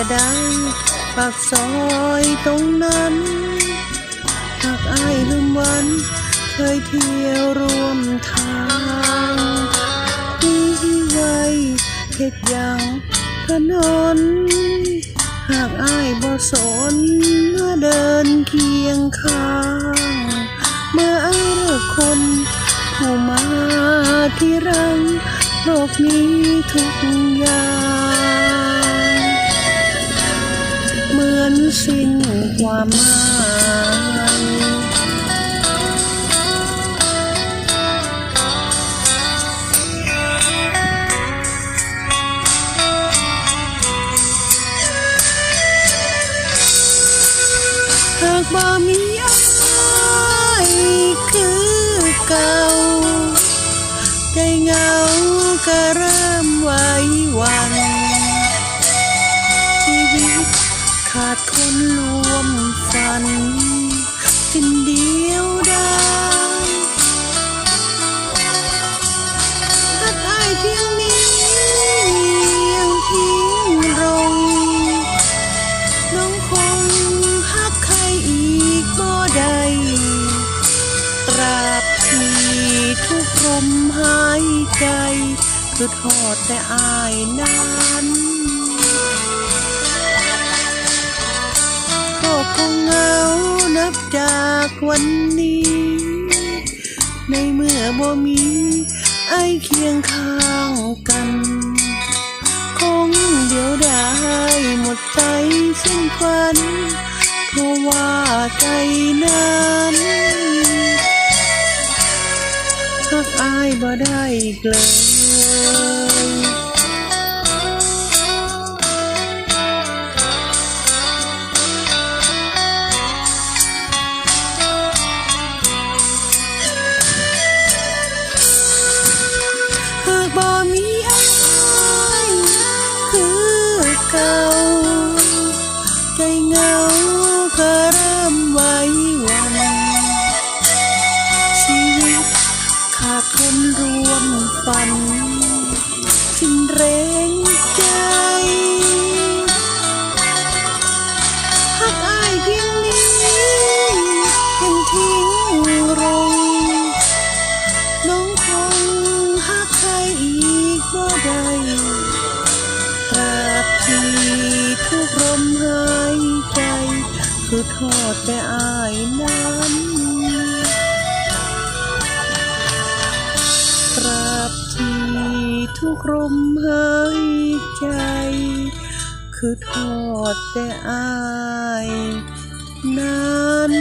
ก็ได้ปากซอยตรงนั้น หากอายลืมวัน เคยเที่ยวร่วมทางที่ไวเฮ็ดยังถนนหากอายบ่สนเมื่อเดินเคียงข้าง เมื่ออายเลิกคนผู้มาที่รังโลกนี้ทุกอย่าง มือนสิ้นความหมายหา คนรวมฝันสิ้นเดียวดายหักอายเพียงนี้ยังทิ้งรงน้องคงหักใครอีกบ่ได้ตราบที่ทุกลมหายใจคือทอดแต่อายนั้น วันนี้ ในเมื่อบ่มีไอเคียงข้างกัน คงเดี๋ยวได้หมดใจสิ้นฝัน เพราะว่าใจนั้นหักอายบ่ได้อีกเลยาดคนรวมฝันสิ้นแรงใจหากอายเพียงนี้ยังทิ้งรงน้องคงหักใครอีกบ่ได้ตราบที่ทุกลมหายใจคือทอดแต่อายนั้น ราบที่ทุกลมหายใจ คือทอดแต่อาย นั้น